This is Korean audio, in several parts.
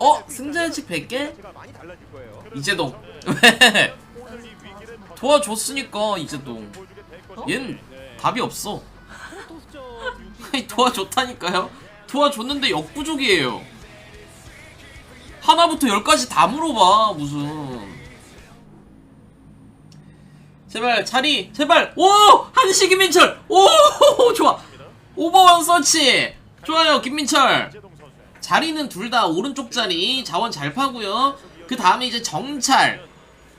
어? 승자 예측 100개? 많이 달라질 거예요. 이재동 왜? 도와줬으니까 될 것이고. 얜 네. 답이 없어 도와줬다니까요 도와줬는데 역부족이에요 하나부터 열까지 다 물어봐 무슨 제발 자리 제발 오 한시 김민철 오 좋아 오버원 서치 좋아요 김민철. 자리는 둘 다 오른쪽 자리 자원 잘 파고요. 그 다음에 이제 정찰.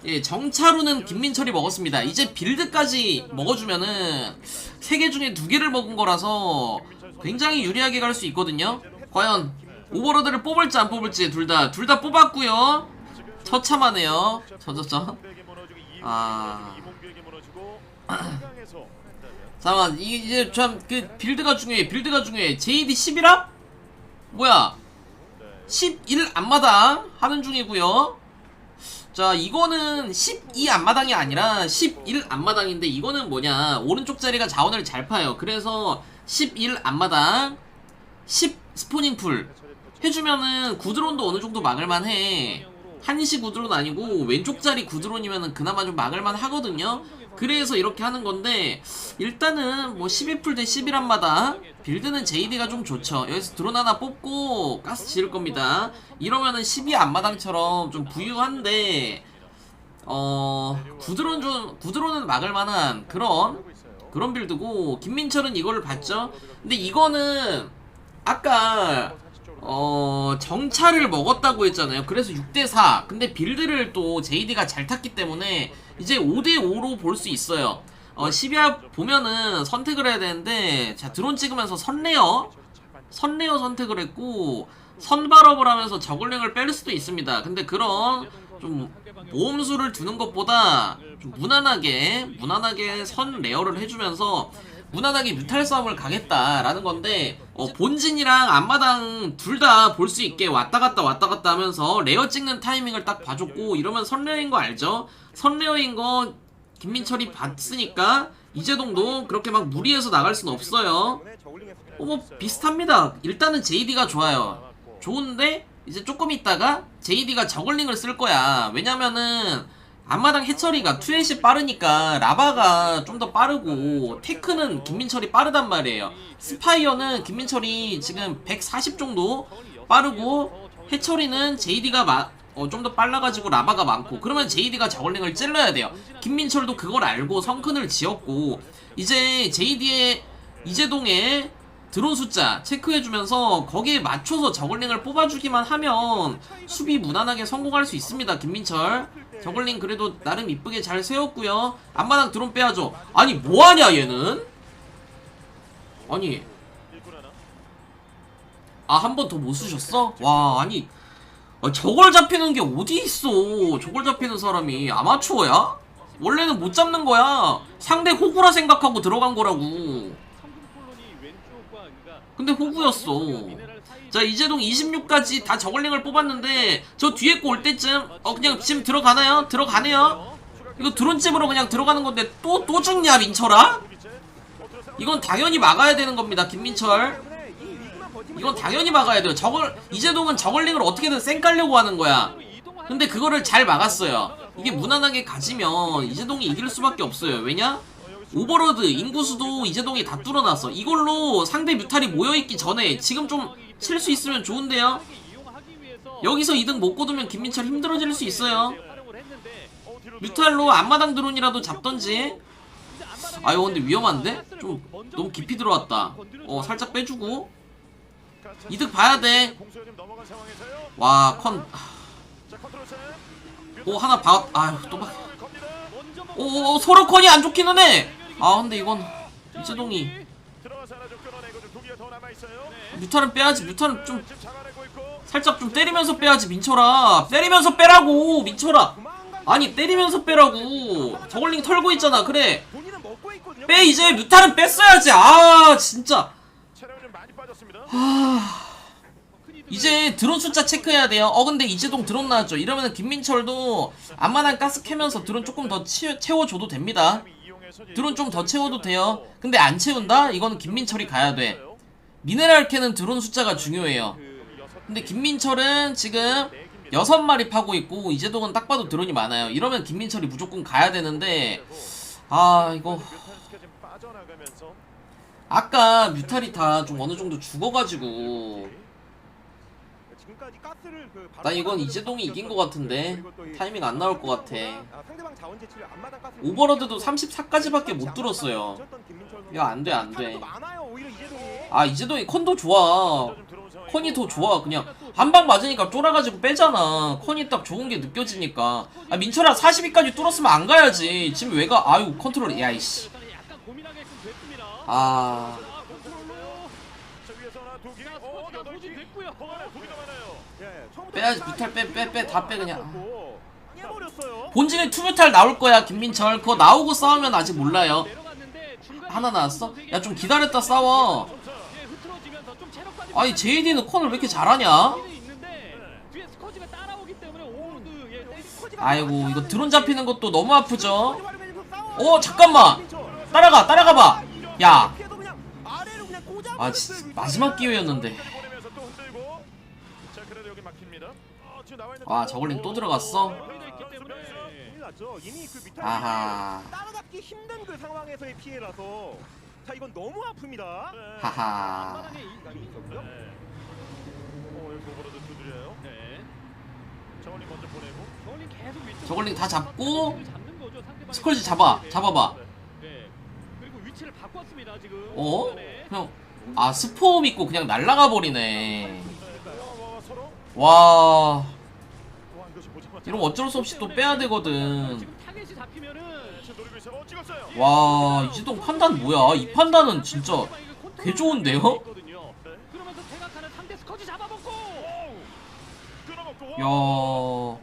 예, 정찰우는 김민철이 먹었습니다. 이제 빌드까지 먹어주면은 세 개 중에 두 개를 먹은 거라서 굉장히 유리하게 갈 수 있거든요. 과연 오버로드를 뽑을지 안 뽑을지 둘 다 둘 다 뽑았고요. 처참하네요. 저저저. 아. 잠깐만 이- 이제 참 그 빌드가 중요해. 빌드가 중요해. JD 11합? 뭐야? 11 앞마당 하는 중이고요. 자, 이거는 12 앞마당이 아니라 11 앞마당인데 이거는 뭐냐? 오른쪽 자리가 자원을 잘 파요. 그래서 11 앞마당 10 스포닝 풀 해주면은 구드론도 어느 정도 막을만 해. 한시 구드론 아니고 왼쪽 자리 구드론이면은 그나마 좀 막을만 하거든요. 그래서 이렇게 하는 건데 일단은 뭐 12풀 대 11한마다 빌드는 JD가 좀 좋죠. 여기서 드론 하나 뽑고 가스 지을 겁니다. 이러면은 12 앞마당처럼 좀 부유한데 어 구드론 좀 구드론은 막을 만한 그런 그런 빌드고 김민철은 이거를 봤죠. 근데 이거는 아까 어 정찰을 먹었다고 했잖아요. 그래서 6대4. 근데 빌드를 또 JD가 잘 탔기 때문에 이제 5대5로 볼 수 있어요. 어 12합 보면은 선택을 해야 되는데 자 드론 찍으면서 선레어 선레어 선택을 했고 선발업을 하면서 저글링을 뺄 수도 있습니다. 근데 그런 좀 모험수를 두는 것보다 좀 무난하게 무난하게 선 레어를 해주면서 무난하게 뮤탈 싸움을 가겠다라는 건데 어, 본진이랑 앞마당 둘 다 볼 수 있게 왔다 갔다 왔다 갔다 하면서 레어 찍는 타이밍을 딱 봐줬고 이러면 선레어인 거 알죠? 선레어인 거 김민철이 봤으니까 이재동도 그렇게 막 무리해서 나갈 순 없어요. 어, 뭐 비슷합니다. 일단은 JD가 좋아요. 좋은데 이제 조금 있다가 JD가 저글링을 쓸 거야. 왜냐면은 앞마당 해처리가 투엣이 빠르니까 라바가 좀 더 빠르고 테크는 김민철이 빠르단 말이에요. 스파이어는 김민철이 지금 140 정도 빠르고 해처리는 JD가 어, 좀 더 빨라가지고 라바가 많고 그러면 JD가 저글링을 찔러야 돼요. 김민철도 그걸 알고 성큰을 지었고 이제 JD의 이재동의 드론 숫자 체크해주면서 거기에 맞춰서 저글링을 뽑아주기만 하면 수비 무난하게 성공할 수 있습니다. 김민철 저글링 그래도 나름 이쁘게 잘 세웠고요. 앞마당 드론 빼야죠. 아니 뭐하냐 얘는? 아니 아 한 번 더 못 쓰셨어? 와 아니 아, 저걸 잡히는 게 어디 있어 저걸 잡히는 사람이 아마추어야? 원래는 못 잡는 거야 상대 호구라 생각하고 들어간 거라고 근데 호구였어. 자 이재동 26까지 다 저글링을 뽑았는데 저 뒤에 거 올 때쯤 어 그냥 지금 들어가나요? 들어가네요. 이거 드론집으로 그냥 들어가는 건데 또또 죽냐 민철아? 이건 당연히 막아야 되는 겁니다 김민철. 이건 당연히 막아야 돼요. 저걸 이재동은 저글링을 어떻게든 쌩 깔려고 하는 거야. 근데 그거를 잘 막았어요. 이게 무난하게 가지면 이재동이 이길 수밖에 없어요. 왜냐? 오버로드 인구수도 이재동이 다 뚫어놨어 이걸로 상대 뮤탈이 모여있기 전에 지금 좀 칠 수 있으면 좋은데요 여기서 2등 못 거두면 김민철 힘들어질 수 있어요 뮤탈로 앞마당 드론이라도 잡던지 아유 근데 위험한데? 좀 너무 깊이 들어왔다 어 살짝 빼주고 이득 봐야 돼. 와, 컨. 오, 하나 봐. 아유, 또 봐. 오, 오, 서로 컨이 안 좋기는 해. 아, 근데 이건 이재동이 뮤탈은 빼야지. 뮤탈은 좀 살짝 좀 때리면서 빼야지, 민철아. 때리면서 빼라고, 민철아. 아니, 때리면서 빼라고. 저글링 털고 있잖아. 그래. 빼 이제 뮤탈은 뺐어야지. 아, 진짜. 이제 드론 숫자 체크해야 돼요. 어 근데 이재동 드론 나왔죠. 이러면 김민철도 앞마당 가스 캐면서 드론 조금 더 치, 채워줘도 됩니다. 드론 좀 더 채워도 돼요. 근데 안 채운다? 이거는 김민철이 가야 돼. 미네랄 캐는 드론 숫자가 중요해요. 근데 김민철은 지금 여섯 마리 파고 있고 이재동은 딱 봐도 드론이 많아요. 이러면 김민철이 무조건 가야 되는데 아 이거 아까 뮤탈이타 좀 어느 정도 죽어가지고 지금까지 가스를 그 이건 이재동이 이긴 것. 같은데 타이밍 안 나올 것 같아. 아, 가스를 오버로드도 공격하고 34까지밖에 못 들었어요. 야 안돼안 타격도 돼. 많아요 오히려 이재동이. 아 이재동이 컨도 좋아. 컨이 더 좋아 그냥 한 방 맞으니까 쫄아가지고 빼잖아 컨이 딱 좋은 게 느껴지니까 아 민철아 42까지 뚫었으면 안 가야지 지금 왜 가? 아유 컨트롤 야이씨. 아 자, 위에서 하나 두 개. 자, 어, 스쿼트가 여덟 개. 소진됐고요. 공간에 두 개가 많아요. 예, 처음부터 빼야지, 뮤탈 빼, 빼, 빼, 다빼, 그냥. 깨버렸어요. 본진에 투뮤탈 나올 거야 김민철 그거 나오고 싸우면 아직 몰라요 내려갔는데 중간에 하나 나왔어? 야 좀 기다렸다 싸워 예, 흐트러지면서 좀 체력까지 아니 JD는 컨을 왜 이렇게 잘하냐? 있는데 뒤에 스커지가 따라오기 때문에 오버로드 예, 아이고 이거 드론 잡히는 것도 너무 아프죠? 어 어, 잠깐만. 따라가 따라가봐 야 아, 아 진짜 마지막 기회였는데 와, 저걸링 또 들어갔어? 아하 따라잡기 힘든 그 상황에서의 피해라서 자 이건 너무 아픕니다. 네. 하하. 네. 어, 두드려요. 네. 저걸링 다 잡고 스컬지 잡아 잡아봐 네. 어? 그냥 아 스포 믿고 그냥 날라가 버리네 네. 와. 이러면 어쩔 수 없이 또 빼야 되거든. 와 이지동 판단 뭐야 이 판단은 진짜 개 좋은데요? 야.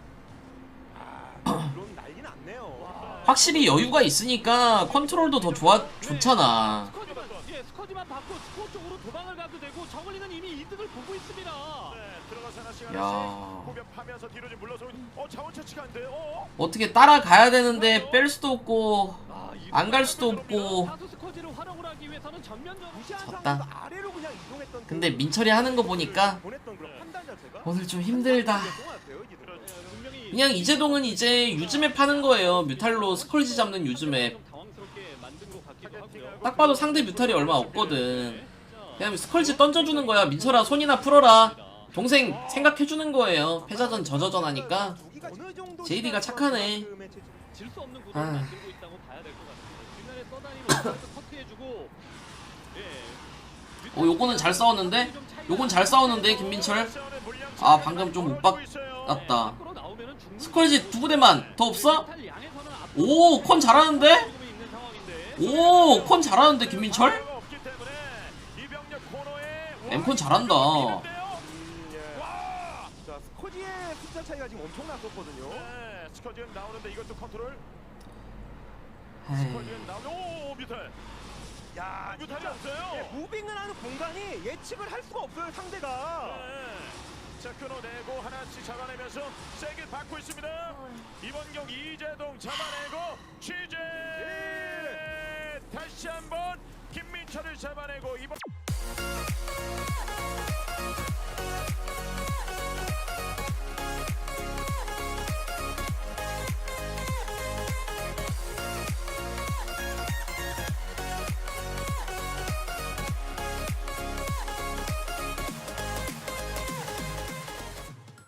확실히 여유가 있으니까 컨트롤도 더 좋아 좋잖아 스커지만 예 스커지만 받고 스포 쪽으로 도망을 가도 되고 저글링은 이미 이득을 보고 있습니다. 네, 들어가서 하나씩 야. 하나씩 공격하면서 뒤로 좀 물러서. 어, 자원 채취가 안 돼. 어. 어떻게 따라가야 되는데 뺄 수도 없고 아, 이안갈 수도 없고 졌다. 그 근데 민철이 하는 거 보니까 오늘 좀 힘들다. 그렇죠. 그냥 이재동은 이제 유즈맵 파는 거예요 뮤탈로 스컬지 잡는 유즈맵 하고요. 딱 봐도 상대 뮤탈이 얼마 없거든 네. 자, 그냥 스컬지 던져주는 거야 민철아 손이나 풀어라 동생 생각해주는 거예요 패자전 저저전 하니까 두기가 어느 정도 JD 가 착하네. 그 매치- 질수 없는 구도를 아. 만들고 있다고 봐야 될 것 같습니다. 뒷날에 써다니면서 커트해주고 예. 어 요거는 잘 싸웠는데 요건 잘 싸웠는데 김민철 아, 방금 좀 못 봤- 났다 밖으로 나오면은 중국 스컬지 두 부대만 더 없어? 오컨 잘하는데? 오컨 잘하는데 김민철? 엠콘 잘한다 음, 예. 자, 스코지의 숫자 차이가 지금 엄청 났었거든요. 네, 스커지는 나오는데 이것도 컨트롤. 스커지는 나오는 오 뮤탈. 야, 뮤탈이 없어요. 예, 무빙을 하는 공간이 예측을 할 수가 없어요, 상대가. 네. 자 끊어내고 하나씩 잡아내면서 세게 받고 있습니다. 이번 경기 이재동 잡아내고 취재. 다시 한번 김민철을 잡아내고 이번.